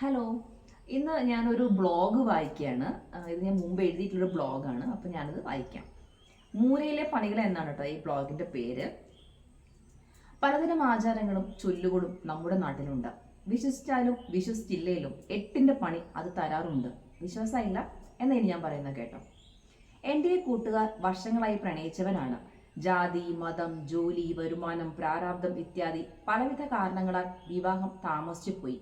Hello ഇന്ന് ഞാനൊരു blog വായിക്കുകയാണ്. ഇത് ഞാൻ മുമ്പ് എഴുതിയിട്ടുള്ളൊരു ബ്ലോഗാണ് അപ്പോൾ ഞാനത് വായിക്കാം. മൂലയിലെ പണികൾ എന്നാണ് കേട്ടോ ഈ ബ്ലോഗിന്റെ പേര്. പലതരം ആചാരങ്ങളും ചൊല്ലുകളും നമ്മുടെ നാട്ടിലുണ്ട്. വിശ്വസിച്ചാലും വിശ്വസിച്ചില്ലേലും എട്ടിന്റെ പണി അത് തരാറുണ്ട്. വിശ്വാസമില്ല എന്നതിന് ഞാൻ പറയുന്നത് കേട്ടോ. എന്റെ കൂട്ടുകാർ വർഷങ്ങളായി പ്രണയിച്ചവനാണ് ജാതി മതം ജോലി വരുമാനം പ്രാരാബ്ദം ഇത്യാദി പലവിധ കാരണങ്ങളാൽ വിവാഹം താമസിച്ചു പോയി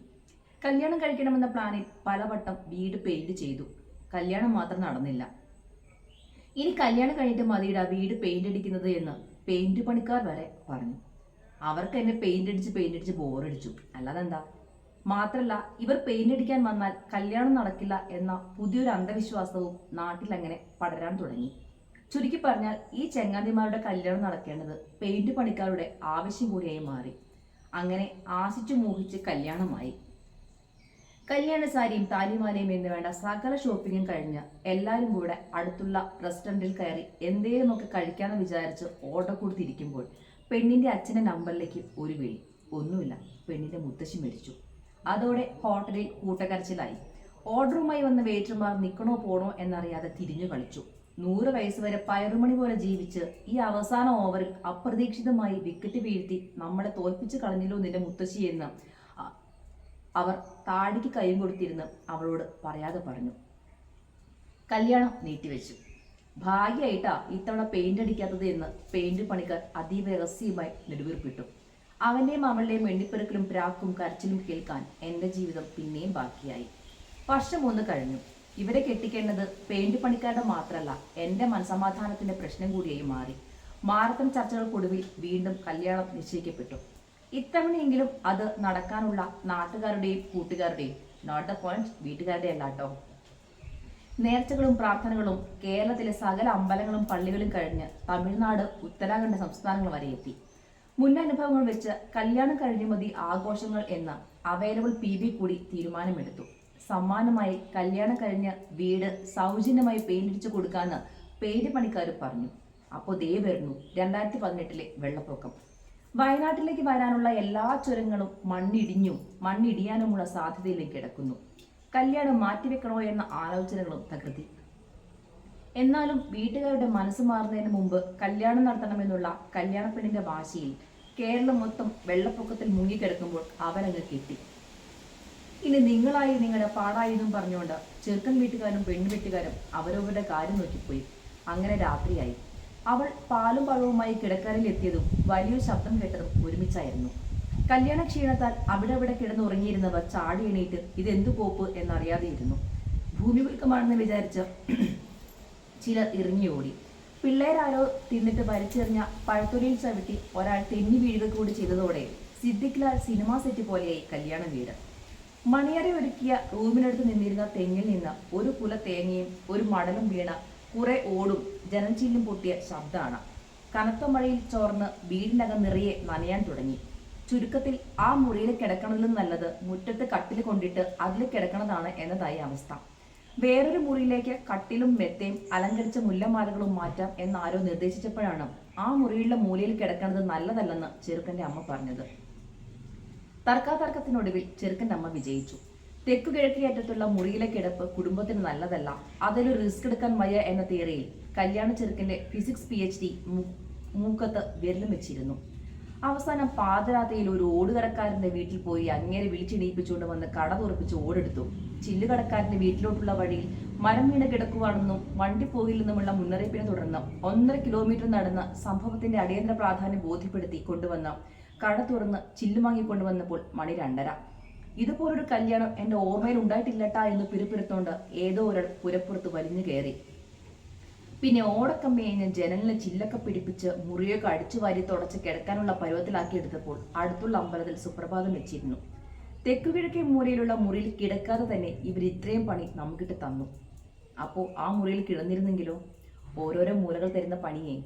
കല്യാണം കഴിക്കണമെന്ന പ്ലാനിൽ പലവട്ടം വീട് പെയിന്റ് ചെയ്തു. കല്യാണം മാത്രം നടന്നില്ല. ഇനി കല്യാണം കഴിഞ്ഞിട്ട് മതിയിടാ വീട് പെയിന്റ് അടിക്കുന്നത് എന്ന് പെയിന്റ് പണിക്കാർ വരെ പറഞ്ഞു. അവർക്ക് എന്നെ പെയിന്റ് അടിച്ച് പെയിന്റ് അടിച്ച് ബോറടിച്ചു. അല്ലാതെ എന്താ മാത്രല്ല ഇവർ പെയിന്റ് അടിക്കാൻ വന്നാൽ കല്യാണം നടക്കില്ല എന്ന പുതിയൊരു അന്ധവിശ്വാസവും നാട്ടിൽ അങ്ങനെ പടരാൻ തുടങ്ങി. ചുരുക്കി പറഞ്ഞാൽ ഈ ചെങ്ങാതിമാരുടെ കല്യാണം നടക്കേണ്ടത് പെയിന്റ് പണിക്കാരുടെ ആവശ്യം കൂടിയായി മാറി. അങ്ങനെ ആശിച്ചു മോഹിച്ച് കല്യാണമായി. കല്യാണ സാരിയും താലിമാലയും എന്ന് വേണ്ട സകല ഷോപ്പിങ്ങും കഴിഞ്ഞ് എല്ലാവരും കൂടെ അടുത്തുള്ള റെസ്റ്റോറന്റിൽ കയറി എന്തേലുമൊക്കെ കഴിക്കാമെന്ന് വിചാരിച്ച് ഓർഡർ കൊടുത്തിരിക്കുമ്പോൾ പെണ്ണിന്റെ അച്ഛന്റെ നമ്പറിലേക്ക് ഒരു വിളി. ഒന്നുമില്ല പെണ്ണിന്റെ മുത്തശ്ശി മരിച്ചു. അതോടെ ഹോട്ടലിൽ കൂട്ടക്കരച്ചിലായി. ഓർഡറുമായി വന്ന വെയിറ്റർമാർ നിൽക്കണോ പോണോ എന്നറിയാതെ തിരിഞ്ഞു കളിച്ചു. നൂറ് വയസ്സ് വരെ പയറുമണി പോലെ ജീവിച്ച് ഈ അവസാന ഓവറിൽ അപ്രതീക്ഷിതമായി വിക്കറ്റ് വീഴ്ത്തി നമ്മളെ തോൽപ്പിച്ച് കളഞ്ഞല്ലോ നിന്റെ മുത്തശ്ശി എന്ന് അവർ താടിക്ക് കൈയും കൊടുത്തിരുന്ന് അവളോട് പറയാതെ പറഞ്ഞു. കല്യാണം നീട്ടിവെച്ചു. ഭാഗ്യമായിട്ടാ ഇത്തവണ പെയിന്റ് അടിക്കാത്തത് എന്ന് പെയിന്റ് പണിക്കാർ അതീവ രഹസ്യമായി നെടുവീർപ്പിട്ടു. അവന്റെയും അവളുടെയും വെണ്ണിപ്പെരുക്കലും പ്രാക്കും കരച്ചിലും കേൾക്കാൻ എന്റെ ജീവിതം പിന്നെയും ബാക്കിയായി. വർഷം ഒന്ന് കഴിഞ്ഞു. ഇവരെ കെട്ടിക്കേണ്ടത് പെയിന്റ് പണിക്കാരുടെ മാത്രമല്ല എന്റെ മനസമാധാനത്തിന്റെ പ്രശ്നം കൂടിയായി മാറി. മാരത്തൺ ചർച്ചകൾക്കൊടുവിൽ വീണ്ടും കല്യാണം നിശ്ചയിക്കപ്പെട്ടു. ഇത്തവണയെങ്കിലും അത് നടക്കാനുള്ള നാട്ടുകാരുടെയും കൂട്ടുകാരുടെയും നോട്ട് ദ പോയിന്റ് വീട്ടുകാരുടെ അല്ല കേട്ടോ നേർച്ചകളും പ്രാർത്ഥനകളും കേരളത്തിലെ സകല അമ്പലങ്ങളും പള്ളികളും കഴിഞ്ഞ് തമിഴ്നാട് ഉത്തരാഖണ്ഡ് സംസ്ഥാനങ്ങൾ വരെ എത്തി. മുന്നനുഭവങ്ങൾ വെച്ച് കല്യാണം കഴിഞ്ഞു മതി ആഘോഷങ്ങൾ എന്ന അവൈലബിൾ പി ബി കൂടി തീരുമാനമെടുത്തു. സമ്മാനമായി കല്യാണം കഴിഞ്ഞ് വീട് സൗജന്യമായി പെയിന്റിച്ചു കൊടുക്കാന്ന് പെയിന്റ് പണിക്കാർ പറഞ്ഞു. അപ്പോൾ ദേ വരുന്നു രണ്ടായിരത്തി പതിനെട്ടിലെ വെള്ളപ്പൊക്കം. വയനാട്ടിലേക്ക് വരാനുള്ള എല്ലാ ചുരങ്ങളും മണ്ണിടിഞ്ഞു മണ്ണിടിയാനുമുള്ള സാധ്യതയിലേക്ക് കിടക്കുന്നു. കല്യാണം മാറ്റിവെക്കണോ എന്ന ആലോചനകളും തകൃതി എന്നാലും വീട്ടുകാരുടെ മനസ്സ് മാറുന്നതിന് മുമ്പ് കല്യാണം നടത്തണമെന്നുള്ള കല്യാണപ്പെണ്ണിന്റെ വാശിയിൽ കേരളം മൊത്തം വെള്ളപ്പൊക്കത്തിൽ മുങ്ങിക്കിടക്കുമ്പോൾ അവരങ്ങ് കിട്ടി. ഇനി നിങ്ങളായി നിങ്ങളുടെ പാടായി എന്നും പറഞ്ഞുകൊണ്ട് ചെറുക്കൻ വീട്ടുകാരും പെണ്ണു വീട്ടുകാരും അവരവരുടെ കാര്യം നോക്കിപ്പോയി. അങ്ങനെ രാത്രിയായി. അവൾ പാലും പഴവുമായി കിടക്കരയിൽ എത്തിയതും വലിയൊരു ശബ്ദം കേട്ടതും ഒരുമിച്ചായിരുന്നു. കല്യാണ ക്ഷീണത്താൽ അവിടെ അവിടെ കിടന്നുറങ്ങിയിരുന്നവർ ചാടി എണീറ്റ് ഇതെന്തു കോപ്പ് എന്നറിയാതെയിരുന്നു. ഭൂമി കുലുക്കമാണെന്ന് വിചാരിച്ച് ചിലർ ഇറങ്ങിയോടി. പിള്ളേരാരോ തിന്നിട്ട് വലിച്ചെറിഞ്ഞ പഴത്തൊലിയിൽ ചവിട്ടി ഒരാൾ തെന്നി വീഴുക കൂടി ചെയ്തതോടെ സിദ്ദിഖ്ലാൽ സിനിമാ സെറ്റ് പോലെയായി കല്യാണ വീട്. മണിയറി ഒരുക്കിയ റൂമിനടുത്ത് നിന്നിരുന്ന തെങ്ങിൽ നിന്ന് ഒരു കുല തേങ്ങയും ഒരു മടലും വീണ കുറെ ഓടും. ജനൽചീലും പൊട്ടിയ ശബ്ദമാണ് കനത്ത മഴയിൽ ചോർന്ന് വീടിനകം നിറയെ നനയാൻ തുടങ്ങി. ചുരുക്കത്തിൽ ആ മുറിയിൽ കിടക്കണതിലും നല്ലത് മുറ്റത്ത് കട്ടിൽ കൊണ്ടിട്ട് അതിൽ കിടക്കണതാണ് എന്നതായി അവസ്ഥ. വേറൊരു മുറിയിലേക്ക് കട്ടിലും മെത്തയും അലങ്കരിച്ച മുല്ലമാലകളും മാറ്റാം എന്നാരോ നിർദ്ദേശിച്ചപ്പോഴാണ് ആ മുറിയിലെ മൂലയിൽ കിടക്കുന്നത് നല്ലതല്ലെന്ന് ചെറുക്കന്റെ അമ്മ പറഞ്ഞത്. തർക്കാതർക്കത്തിനൊടുവിൽ ചെറുക്കന്റെ അമ്മ വിജയിച്ചു. തെക്കു കിഴക്കേ അറ്റത്തുള്ള മുറിയിലെ കിടപ്പ് കുടുംബത്തിന് നല്ലതല്ല. അതൊരു റിസ്ക് എടുക്കാൻ വയ്യ എന്ന തിയറിയിൽ കല്യാണ ചെറുക്കന്റെ ഫിസിക്സ് പി എച്ച് ഡി മൂക്കത്ത് വിരലും വെച്ചിരുന്നു. അവസാനം പാതരാത്രിയിൽ ഒരു ഓടുകടക്കാരന്റെ വീട്ടിൽ പോയി അങ്ങേരെ വിളിച്ചെണീപ്പിച്ചുകൊണ്ട് വന്ന് കട തുറപ്പിച്ച് ഓടെടുത്തു. ചില്ലുകടക്കാരന്റെ വീട്ടിലോട്ടുള്ള വഴിയിൽ മരം വീണ് കിടക്കുവാണെന്നും വണ്ടി പോകില്ലെന്നുമുള്ള മുന്നറിയിപ്പിനെ തുടർന്ന് ഒന്നര കിലോമീറ്റർ നടന്ന് സംഭവത്തിന്റെ അടിയന്തര പ്രാധാന്യം ബോധ്യപ്പെടുത്തി കൊണ്ടുവന്ന കട തുറന്ന് ചില്ലു വാങ്ങിക്കൊണ്ടുവന്നപ്പോൾ മണി രണ്ടര. ഇതുപോലൊരു കല്യാണം എന്റെ ഓർമ്മയിൽ ഉണ്ടായിട്ടില്ലട്ടാ എന്ന് പിറുപിറുത്തോണ്ട് ഏതോ ഒരാൾ പുരപ്പുറത്ത് വലിഞ്ഞു കയറി. പിന്നെ ഓടക്കമ്മയെ ജനലിനെ ചില്ലൊക്കെ പിടിപ്പിച്ച് മുറിയൊക്കെ അടിച്ചു വാരി തുടച്ച് കിടക്കാനുള്ള പരുവത്തിലാക്കി എടുത്തപ്പോൾ അടുത്തുള്ള അമ്പലത്തിൽ സുപ്രഭാതം വെച്ചിരുന്നു. തെക്കു കിഴക്കേ മൂലയിലുള്ള മുറിയിൽ കിടക്കാതെ തന്നെ ഇവർ ഇത്രയും പണി നമുക്കിട്ട് തന്നു. അപ്പോൾ ആ മുറിയിൽ കിടന്നിരുന്നെങ്കിലോ? ഓരോരോ മൂലകൾ തരുന്ന പണിയെ